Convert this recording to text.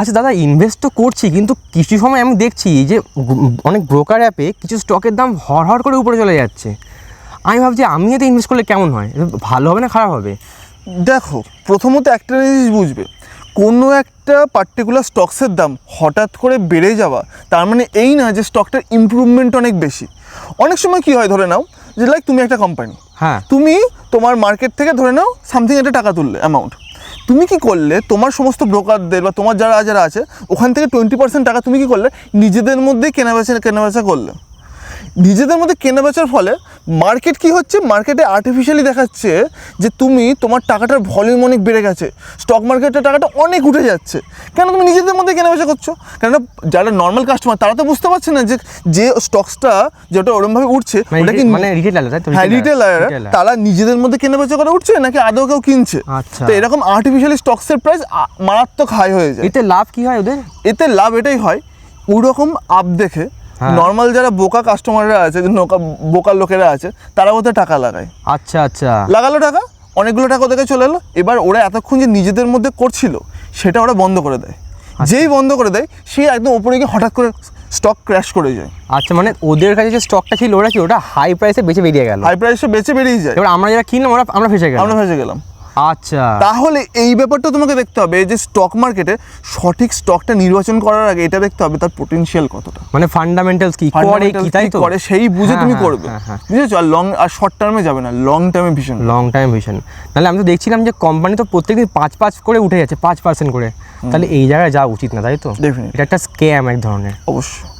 আচ্ছা দাদা ইনভেস্ট তো করছি কিন্তু কিছু সময় আমি দেখছি যে অনেক ব্রোকার অ্যাপে কিছু স্টকের দাম হর হর করে উপরে চলে যাচ্ছে। আমি ভাবছি আমি এতে ইনভেস্ট করলে কেমন হয়? ভালো হবে না খারাপ হবে? দেখো প্রথমত একটা জিনিস বুঝবে। কোনো একটা পার্টিকুলার স্টকসের দাম হঠাৎ করে বেড়ে যাওয়া তার মানে এই না যে স্টকটার ইমপ্রুভমেন্ট অনেক বেশি। অনেক সময় কি হয় ধরে নাও যে লাইক তুমি একটা কোম্পানি হ্যাঁ। তুমি তোমার মার্কেট থেকে ধরে নাও সামথিং একটা টাকা তুললে অ্যামাউন্ট তুমি কি করলে? তোমার সমস্ত ব্রোকারদের বা তোমার যারা যারা আছে, ওখান থেকে টোয়েন্টি পার্সেন্ট টাকা তুমি কি করলে? নিজেদের মধ্যেই কেনাবেচা কেনাবেচা করলে। নিজেদের মধ্যে কেনাবেচার ফলে মার্কেট কি হচ্ছে? মার্কেটে আর্টিফিশিয়ালি দেখাচ্ছে যে তুমি তোমার টাকাটার ভলিউম অনেক বেড়ে গেছে। স্টক মার্কেটের টাকাটা অনেক উঠে যাচ্ছে। কেন তুমি নিজেদের মধ্যে কেনাবেচা করছ? কেননা যারা নর্মাল কাস্টমার তারা তো বুঝতে পারছে না যে যে স্টকসটা যেটা ওরমভাবে উঠছে মানে ওটা কি মানে হ্যাঁ রিটেলার তারা নিজেদের মধ্যে কেনাবেচা করে উঠছে নাকি আদৌ কেউ কিনছে? আচ্ছা। তো এরকম আর্টিফিশিয়ালি স্টকসের প্রাইস মারাত্মক হাই হয়ে যায়। এতে লাভ কি হয় ওদের? এতে লাভ এটাই হয় ওরকম আপ দেখে। নর্মাল যারা বোকা কাস্টমাররা আছে নোকা বোকা লোকেরা আছে তারা ওতে টাকা লাগায়। আচ্ছা আচ্ছা। লাগালো টাকা অনেকগুলো টাকা ওদেরকে চলে এলো। এবার ওরা এতক্ষণ যে নিজেদের মধ্যে করছিল সেটা ওরা বন্ধ করে দেয়। আচ্ছা। যেই বন্ধ করে দেয় সে একদম ওপরে গিয়ে হঠাৎ করে স্টক ক্র্যাশ করে যায়। আচ্ছা মানে ওদের কাছে যে স্টকটা ছিল ওরা কি ওটা হাই প্রাইসে বেঁচে বেরিয়ে গেল? হাই প্রাইসে বেঁচে বেরিয়ে যায়। এবার আমরা যারা কিনলাম ওরা আমরা ফেসে গেলাম। আমরা ভেসে গেলাম। আচ্ছা। তাহলে এই ব্যাপারটা তোমাকে দেখতে হবে যে স্টক মার্কেটে সঠিক স্টকটা নির্বাচন করার আগে এটা দেখতে হবে তার পোটেনশিয়াল কতটা। মানে ফান্ডামেন্টালস কি? করে কি তাই তো? করে সেই বুঝে তুমি হ্যাঁ, করবে। হ্যাঁ, হ্যাঁ। বুঝেছ? আর লং আর শর্ট টার্মে যাবে না লং টার্মে ভীষণ লং টাইম ভিশন তাহলে আমি তো দেখছিলাম যে কোম্পানি তো প্রত্যেকদিন পাঁচ পাঁচ করে উঠে যাচ্ছে পাঁচ পার্সেন্ট করে। তাহলে এই জায়গায় যাওয়া উচিত না তাই তো. এটা একটা স্ক্যাম এক ধরনের। অবশ্যই।